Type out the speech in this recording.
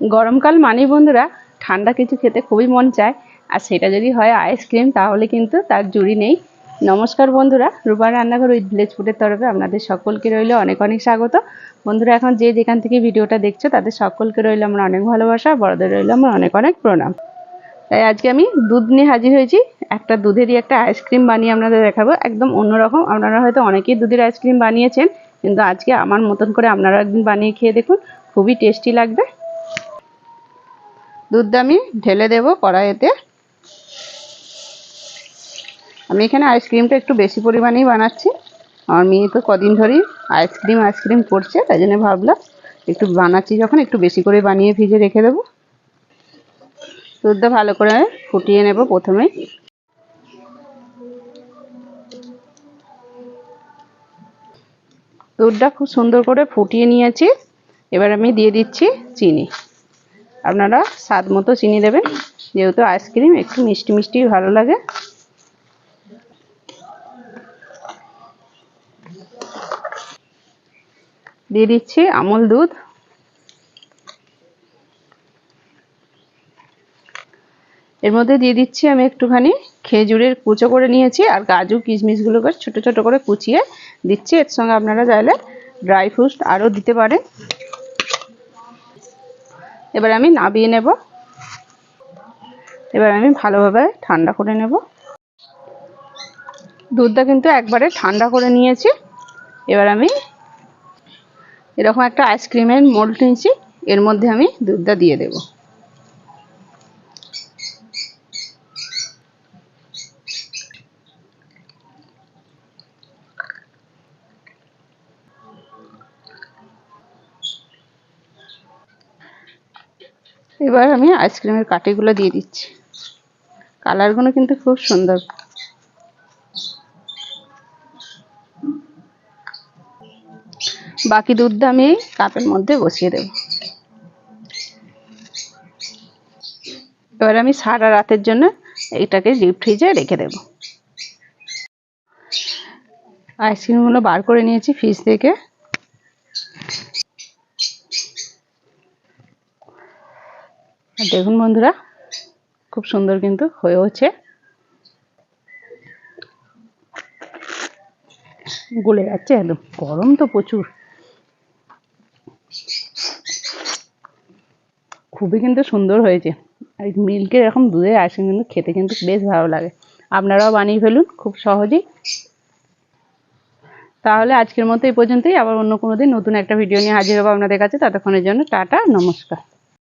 গরমকাল মানেই বন্ধুরা, ঠান্ডা কিছু খেতে খুবই মন চায়। আর সেটা যদি হয় আইসক্রিম তাহলে কিন্তু তার জুড়ি নেই। নমস্কার বন্ধুরা রূপার রান্নাঘর উইথ ভিলেজ ফুডের তরফে আপনাদের সকলকে রইল অনেক অনেক স্বাগত। বন্ধুরা, এখন যে যেখান থেকে ভিডিওটা দেখছ, তাদের সকলকে রইল আমার অনেক ভালোবাসা, বড়দের রইল আমার অনেক অনেক প্রণাম। তাই আজকে আমি দুধ নিয়ে হাজির হয়েছি। একটা দুধেরই একটা আইসক্রিম বানিয়ে আপনাদের দেখাবো। একদম অন্যরকম। আপনারা হয়তো অনেকেই দুধের আইসক্রিম বানিয়েছেন, কিন্তু আজকে আমার মতন করে আপনারা একদিন বানিয়ে খেয়ে দেখুন। খুবই টেস্টি লাগবে। দুধটা আমি ঢেলে দেব কড়াইতে। আমি এখানে আইসক্রিমটা একটু বেশি পরিমাণেই বানাচ্ছি। আমার মেয়ে তো কদিন ধরেই আইসক্রিম আইসক্রিম করছে, তাই জন্য ভাবলাম একটু বানাচ্ছি যখন, একটু বেশি করে বানিয়ে ভিজে রেখে দেবো। দুধটা ভালো করে ফুটিয়ে নেব প্রথমে দুধটা খুব সুন্দর করে ফুটিয়ে নিয়েছি। এবার আমি দিয়ে দিচ্ছি চিনি। আপনারা স্বাদ মতো চিনি দেবেন। যেহেতু আইসক্রিম একটু মিষ্টি মিষ্টি ভালো লাগে। দিয়ে দিচ্ছি আমল দুধ। এর মধ্যে দিয়ে দিচ্ছি আমি একটুখানি খেজুরের কুচো করে নিয়েছি আর কাজু কিশমিশগুলোকে ছোট ছোট করে কুচিয়ে দিচ্ছি। এর সঙ্গে আপনারা চাইলে ড্রাই ফ্রুট আরও দিতে পারেন। এবার আমি নাবিয়ে নেব। এবার আমি ভালোভাবে ঠান্ডা করে নেব। দুধটা কিন্তু একবারে ঠান্ডা করে নিয়েছি। এবার আমি এরকম একটা আইসক্রিমের মোল্ড নিয়েছি। এর মধ্যে আমি দুধটা দিয়ে দেবো। এবার আমি আইসক্রিমের কাঠিগুলো দিয়ে দিচ্ছি। কালারগুলো কিন্তু খুব সুন্দর। বাকি দুধটা আমি কাপের মধ্যে বসিয়ে দেব। এবার আমি সারা রাতের জন্য এটাকে ডিপ ফ্রিজে রেখে দেব। আইসক্রিমগুলো বার করে নিয়েছি ফ্রিজ থেকে। দেখুন বন্ধুরা, খুব সুন্দর কিন্তু হয়েওছে গলে যাচ্ছে একদম, গরম তো প্রচুর। খুবই কিন্তু সুন্দর হয়েছে। আর মিল্কের এরকম দুধের আইসক্রিম কিন্তু খেতে কিন্তু বেশ ভালো লাগে। আপনারাও বানিয়ে ফেলুন খুব সহজেই। তাহলে আজকের মতো এই পর্যন্তই। আবার অন্য কোনো দিন নতুন একটা ভিডিও নিয়ে হাজির হব আপনাদের কাছে। ততক্ষণের জন্য টাটা, নমস্কার।